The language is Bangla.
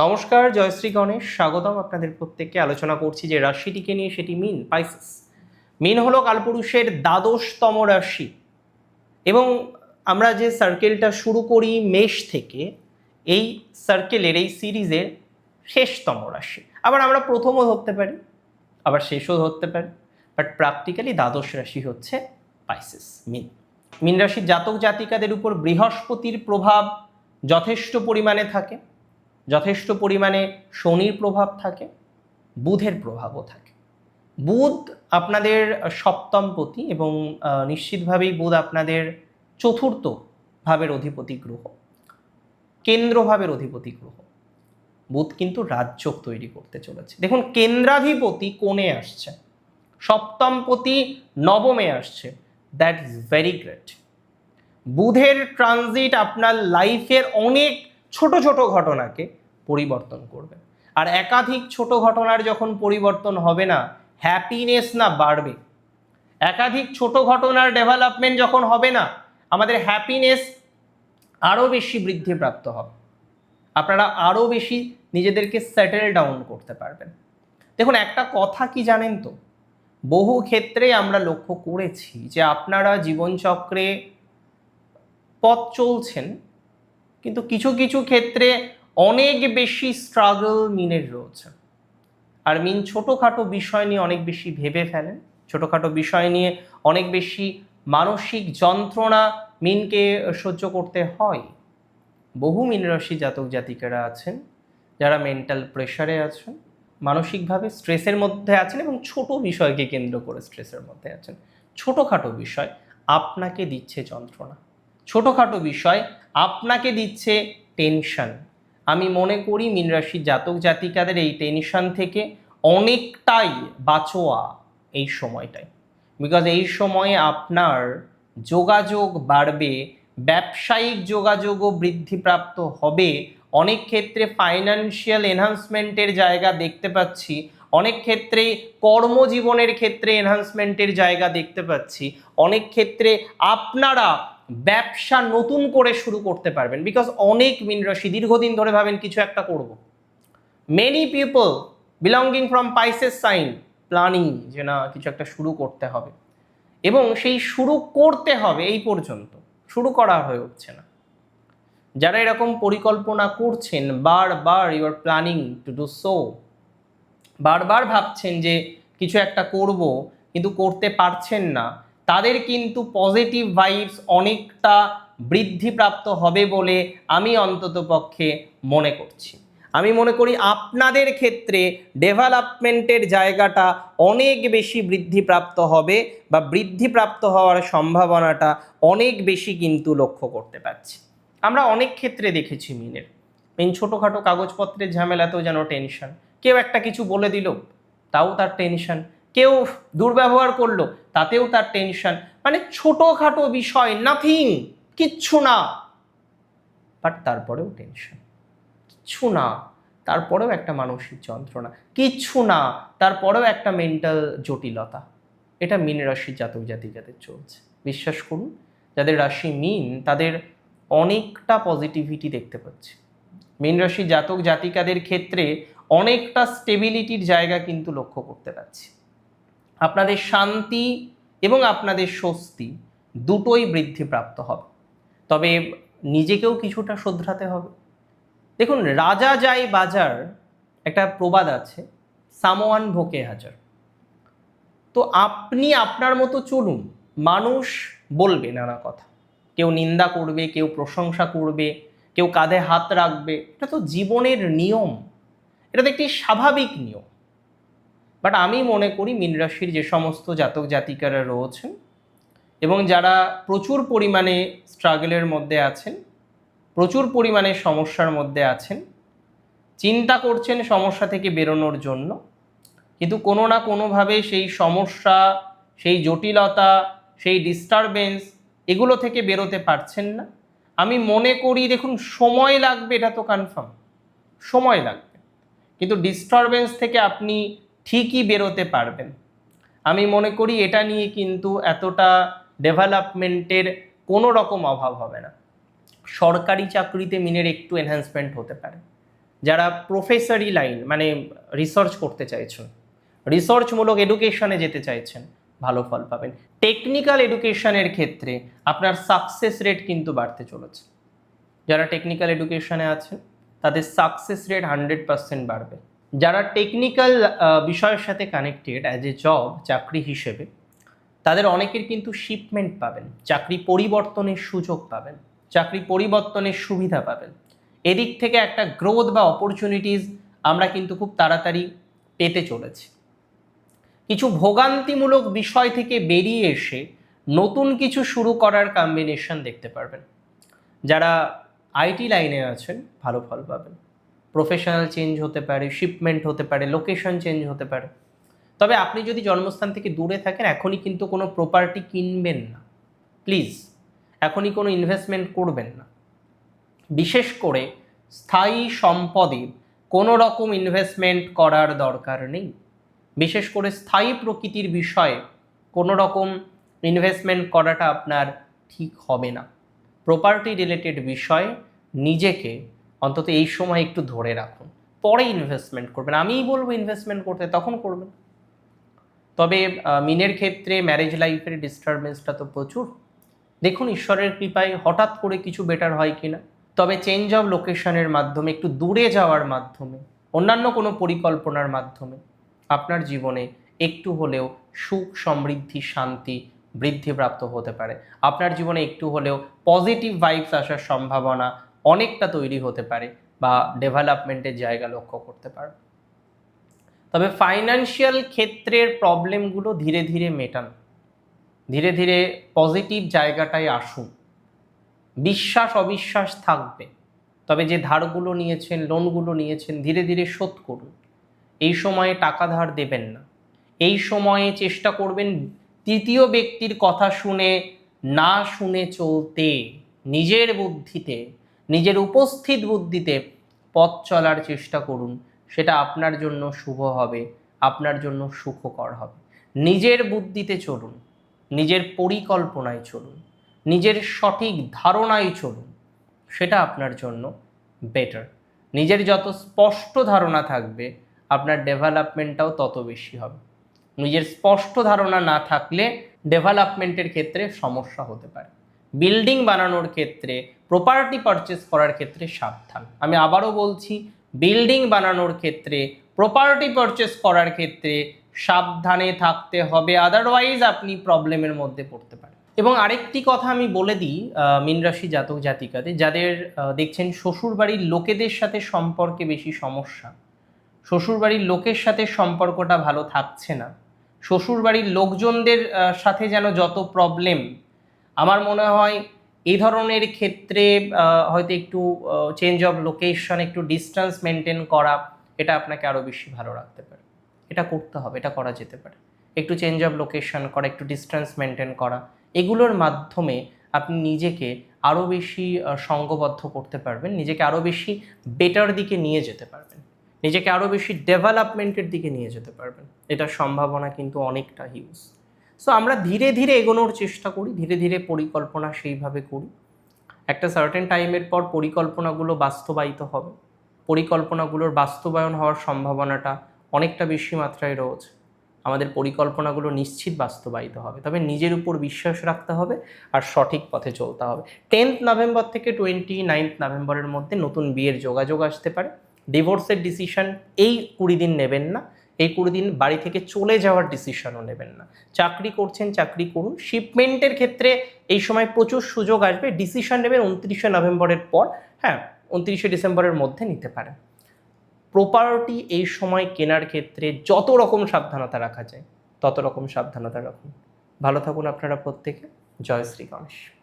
নমস্কার জয়শ্রী গণেশ। স্বাগতম আপনাদের প্রত্যেককে। আলোচনা করছি যে রাশিটিকে নিয়ে সেটি মিন, পাইসিস। মিন হলো কালপুরুষের দ্বাদশতম রাশি। এবং আমরা যে সার্কেলটা শুরু করি মেষ থেকে, এই সার্কেলের এই সিরিজের শেষতম রাশি। আবার আমরা প্রথমও ধরতে পারি, আবার শেষও ধরতে পারি। বাট প্র্যাকটিক্যালি দ্বাদশ রাশি হচ্ছে পাইসিস, মিন। মিন রাশির জাতক জাতিকাদের উপর বৃহস্পতির প্রভাব যথেষ্ট পরিমাণে থাকে। যথেষ্ট পরিমাণে শনির প্রভাব থাকে, বুধের প্রভাবও থাকে। বুধ আপনাদের সপ্তমপতি এবং নিশ্চিতভাবেই বুধ আপনাদের চতুর্থ ভাবের অধিপতি গ্রহ কেন্দ্রভাবের অধিপতি গ্রহ। বুধ কিন্তু রাজ্য তৈরি করতে চলেছে। দেখুন, কেন্দ্রাধিপতি কোণে আসছে সপ্তমপতি নবমে আসছে দ্যাট ইজ ভেরি গ্রেট বুধের ট্রানজিট আপনার লাইফের অনেক ছোট ছোট ঘটনাকে পরিবর্তন করবেন আর একাধিক ছোট ঘটনার যখন পরিবর্তন হবে না হ্যাপিনেস না বাড়বে। একাধিক ছোট ঘটনার ডেভেলপমেন্ট যখন হবে না, আমাদের হ্যাপিনেস আরও বেশি বৃদ্ধিপ্রাপ্ত হবে। আপনারা আরও বেশি নিজেদেরকে সেটেল ডাউন করতে পারবেন। দেখুন, একটা কথা কি জানেন তো? বহু ক্ষেত্রে আমরা লক্ষ্য করেছি যে আপনারা জীবনচক্রে পথ চলছেন কিন্তু কিছু কিছু ক্ষেত্রে অনেক বেশি স্ট্রাগল মিনের রয়েছে। আর মিন ছোটোখাটো বিষয় নিয়ে অনেক বেশি ভেবে ফেলেন, ছোটোখাটো বিষয় নিয়ে অনেক বেশি মানসিক যন্ত্রণা মিনকে সহ্য করতে হয়। বহু মিন রাশি জাতক জাতিকারা আছেন, যারা মেন্টাল প্রেশারে আছেন, মানসিকভাবে স্ট্রেসের মধ্যে আছেন এবং ছোট বিষয়কে কেন্দ্র করে স্ট্রেসের মধ্যে আছেন। ছোটোখাটো বিষয় আপনাকে দিচ্ছে যন্ত্রণা। ছোটোখাটো বিষয়, আপনাকে দিচ্ছে টেনশন আমি মনে করি মীন রাশির জাতক জাতিকাদের এই টেনশন থেকে অনেকটাই বাঁচোয়া এই সময়টায় বিকজ এই সময়ে আপনার যোগাযোগ বাড়বে, ব্যবসায়িক যোগাযোগও বৃদ্ধিপ্রাপ্ত হবে। অনেক ক্ষেত্রে ফাইন্যান্সিয়াল এনহান্সমেন্টের জায়গা দেখতে পাচ্ছি। অনেক ক্ষেত্রে কর্মজীবনের ক্ষেত্রে এনহান্সমেন্টের জায়গা দেখতে পাচ্ছি। অনেক ক্ষেত্রে আপনারা ব্যবসা নতুন করে শুরু করতে পারবেন। বিকজ অনেক মিন রাশি দীর্ঘদিন ধরে ভাবেন কিছু একটা করব। Many people belonging from Pisces sign planning যে না, কিছু একটা শুরু করতে হবে। এবং সেই শুরু করতে হবে এই পর্যন্ত। শুরু করা হয়ে উঠছে না। যারা এরকম পরিকল্পনা করছেন, বারবার you are planning to do so বারবার ভাবছেন যে কিছু একটা করব, কিন্তু করতে পারছেন না তাদের কিন্তু পজিটিভ ভাইবস অনেকটা বৃদ্ধিপ্রাপ্ত হবে বলে আমি অন্তত পক্ষে মনে করছি। আমি মনে করি আপনাদের ক্ষেত্রে ডেভেলপমেন্টের জায়গাটা অনেক বেশি বৃদ্ধিপ্রাপ্ত হবে বা বৃদ্ধিপ্রাপ্ত হওয়ার সম্ভাবনাটা অনেক বেশি কিন্তু লক্ষ্য করতে পারছি। আমরা অনেক ক্ষেত্রে দেখেছি মিনের। মিন ছোটোখাটো কাগজপত্রের ঝামেলাতেও যেন টেনশন কেউ একটা কিছু বলে দিল, তাও তার টেনশন কেউ দুর্ব্যবহার করল, তাতেও তার টেনশন মানে ছোটোখাটো বিষয় নাথিং কিচ্ছু না। বাট তারপরেও টেনশন কিচ্ছু না। তারপরেও একটা মানসিক যন্ত্রণা। কিচ্ছু না। তারপরেও একটা মেন্টাল জটিলতা। এটা মিন রাশির জাতক জাতিকাদের চলছে। বিশ্বাস করুন, যাদের রাশি মিন, তাদের অনেকটা পজিটিভিটি দেখতে পাচ্ছি। মীন রাশি জাতক জাতিকাদের ক্ষেত্রে অনেকটা স্টেবিলিটির জায়গা কিন্তু লক্ষ্য করতে পারছি। আপনাদের শান্তি এবং আপনাদের স্বস্তি দুটোই বৃদ্ধিপ্রাপ্ত হবে। তবে নিজেকেও কিছুটা শোধরাতে হবে। দেখুন, রাজা যায় বাজার, একটা প্রবাদ আছে, সামোয়ান ভোকে হাজার। তো আপনি আপনার মতো চলুন, মানুষ বলবে নানা কথা। কেউ নিন্দা করবে, কেউ প্রশংসা করবে, কেউ কাঁধে হাত রাখবে। এটা তো জীবনের নিয়ম। এটা তো একটি স্বাভাবিক নিয়ম। বাট আমি মনে করি মীন রাশির যে সমস্ত জাতক জাতিকারা রয়েছেন এবং যারা প্রচুর পরিমাণে স্ট্রাগলের মধ্যে আছেন, প্রচুর পরিমাণে সমস্যার মধ্যে আছেন, চিন্তা করছেন সমস্যা থেকে বেরোনোর জন্য, কিন্তু কোনো না কোনোভাবে সেই সমস্যা, সেই জটিলতা, সেই ডিস্টারবেন্স এগুলো থেকে বেরোতে পারছেন না। আমি মনে করি দেখুন, সময় লাগবে, এটা তো কনফার্ম সময় লাগবে। কিন্তু ডিস্টারবেন্স থেকে আপনি ঠিকই বেরোতে পারবেন। আমি মনে করি এটা নিয়ে কিন্তু এতটা ডেভেলপমেন্টের কোনো রকম অভাব হবে না। সরকারি চাকরিতে মিনের একটু এনহ্যান্সমেন্ট হতে পারে। যারা প্রফেসরি লাইন মানে রিসার্চ করতে চাইছেন রিসার্চমূলক এডুকেশনে যেতে চাইছেন, ভালো ফল পাবেন। টেকনিক্যাল এডুকেশনের ক্ষেত্রে আপনার সাকসেস রেট কিন্তু বাড়তে চলেছে। যারা টেকনিক্যাল এডুকেশনে আছেন, তাদের সাকসেস রেট হান্ড্রেড পার্সেন্ট বাড়বে। যারা টেকনিক্যাল বিষয়ের সাথে কানেক্টেড অ্যাজ এ জব চাকরি হিসেবে, তাদের অনেকের কিন্তু শিপমেন্ট পাবেন, চাকরি পরিবর্তনের সুযোগ পাবেন, চাকরি পরিবর্তনের সুবিধা পাবেন। এদিক থেকে একটা গ্রোথ বা অপরচুনিটিস আমরা কিন্তু খুব তাড়াতাড়ি পেতে চলেছি। কিছু ভোগান্তিমূলক বিষয় থেকে বেরিয়ে এসে নতুন কিছু শুরু করার কম্বিনেশন দেখতে পারবেন। যারা আইটি লাইনে আছেন, ভালো ফল পাবেন। প্রফেশনাল চেঞ্জ হতে পারে শিপমেন্ট হতে পারে লোকেশন চেঞ্জ হতে পারে। তবে আপনি যদি জন্মস্থান থেকে দূরে থাকেন, এখনই কিন্তু কোনো প্রপার্টি কিনবেন না। প্লিজ এখনই কোনো ইনভেস্টমেন্ট করবেন না। বিশেষ করে স্থায়ী সম্পদে কোনো রকম ইনভেস্টমেন্ট করার দরকার নেই। বিশেষ করে স্থায়ী প্রকৃতির বিষয়ে কোনো রকম ইনভেস্টমেন্ট করাটা আপনার ঠিক হবে না। প্রপার্টি রিলেটেড বিষয়ে নিজেকে অন্তত এই সময় একটু ধরে রাখুন। পরে ইনভেস্টমেন্ট করবেন। আমিই বলব ইনভেস্টমেন্ট করতে, তখন করবেন। তবে মিনের ক্ষেত্রে ম্যারেজ লাইফের ডিস্টারবেন্সটা তো প্রচুর। দেখুন, ঈশ্বরের কৃপায় হঠাৎ করে কিছু বেটার হয় কিনা। তবে চেঞ্জ অফ লোকেশনের মাধ্যমে, একটু দূরে যাওয়ার মাধ্যমে, অন্যান্য কোনো পরিকল্পনার মাধ্যমে, আপনার জীবনে একটু হলেও সুখ, সমৃদ্ধি, শান্তি বৃদ্ধিপ্রাপ্ত হতে পারে। আপনার জীবনে একটু হলেও পজিটিভ ভাইবস আসার সম্ভাবনা অনেকটা তৈরি হতে পারে বা ডেভেলপমেন্টের জায়গা লক্ষ্য করতে পারে। তবে ফাইন্যান্সিয়াল ক্ষেত্রের প্রবলেমগুলো ধীরে ধীরে মেটান। ধীরে ধীরে পজিটিভ জায়গাটায় আসুন। বিশ্বাস অবিশ্বাস থাকবে। তবে যে ধারগুলো নিয়েছেন লোনগুলো নিয়েছেন, ধীরে ধীরে শোধ করুন। এই সময়ে টাকা ধার দেবেন না। এই সময়ে চেষ্টা করবেন তৃতীয় ব্যক্তির কথা শুনে না শুনে চলতে, নিজের বুদ্ধিতে নিজের উপস্থিত বুদ্ধিতে পথ চলার চেষ্টা করুন। সেটা আপনার জন্য শুভ হবে, আপনার জন্য সুখকর হবে। নিজের বুদ্ধিতে চলুন, নিজের পরিকল্পনায় চলুন, নিজের সঠিক ধারণায় চলুন, সেটা আপনার জন্য বেটার নিজের যত স্পষ্ট ধারণা থাকবে, আপনার ডেভেলপমেন্টটাও তত বেশি হবে। নিজের স্পষ্ট ধারণা না থাকলে ডেভেলপমেন্টের ক্ষেত্রে সমস্যা হতে পারে। বিল্ডিং বানানোর ক্ষেত্রে প্রপার্টি পারচেস করার ক্ষেত্রে সাবধান। আমি আবারও বলছি বিল্ডিং বানানোর ক্ষেত্রে প্রপার্টি পারচেস করার ক্ষেত্রে সাবধানে থাকতে হবে আদারওয়াইজ আপনি প্রবলেমের মধ্যে পড়তে পারেন। এবং আরেকটি কথা আমি বলে দিই আহ, মীন রাশি জাতক জাতিকাদের যাদের দেখছেন শ্বশুরবাড়ির লোকেদের সাথে সম্পর্কে বেশি সমস্যা। শ্বশুরবাড়ির লোকের সাথে সম্পর্কটা ভালো থাকছে না। শ্বশুরবাড়ির লোকজনদের সাথে যেন যত প্রবলেম আমার মনে হয় এই ধরনের ক্ষেত্রে হয়তো একটু চেঞ্জ অফ লোকেশন একটু ডিস্টেন্স মেনটেন করা, এটা আপনাকে আরও বেশি ভালো রাখতে পারে। এটা করতে হবে, এটা করা যেতে পারে। একটু চেঞ্জ অফ লোকেশন করা, একটু ডিস্টেন্স মেনটেন করা, এগুলোর মাধ্যমে আপনি নিজেকে আরও বেশি সঙ্গবদ্ধ করতে পারবেন, নিজেকে আরও বেশি বেটার দিকে নিয়ে যেতে পারবেন। নিজেকে আরও বেশি ডেভেলপমেন্টের দিকে নিয়ে যেতে পারবেন। এটার সম্ভাবনা কিন্তু অনেকটা হিউজ সো আমরা ধীরে ধীরে এগোনোর চেষ্টা করি, ধীরে ধীরে পরিকল্পনা সেইভাবে করি। একটা সার্টেন টাইমের পর পরিকল্পনাগুলো বাস্তবায়িত হবে। পরিকল্পনাগুলোর বাস্তবায়ন হওয়ার সম্ভাবনাটা অনেকটা বেশি মাত্রায় রয়েছে। আমাদের পরিকল্পনাগুলো নিশ্চিত বাস্তবায়িত হবে। তবে নিজের উপর বিশ্বাস রাখতে হবে আর সঠিক পথে চলতে হবে। টেন্থ নভেম্বর থেকে টোয়েন্টি নাইন্থ নভেম্বরের মধ্যে নতুন বিয়ের যোগাযোগ আসতে পারে। ডিভোর্সের ডিসিশন এই কুড়ি দিন নেবেন না। এই কুড়ি দিন বাড়ি থেকে চলে যাওয়ার ডিসিশনও নেবেন না। চাকরি করছেন, চাকরি করুন। শিপমেন্টের ক্ষেত্রে এই সময় প্রচুর সুযোগ আসবে। ডিসিশন নেবেন উনত্রিশে নভেম্বরের পর। হ্যাঁ উনত্রিশে ডিসেম্বরের মধ্যে নিতে পারেন। প্রপার্টি এই সময় কেনার ক্ষেত্রে যত রকম সাবধানতা রাখা যায়, তত রকম সাবধানতা রাখুন। ভালো থাকুন আপনারা প্রত্যেকে। জয় শ্রী গণেশ।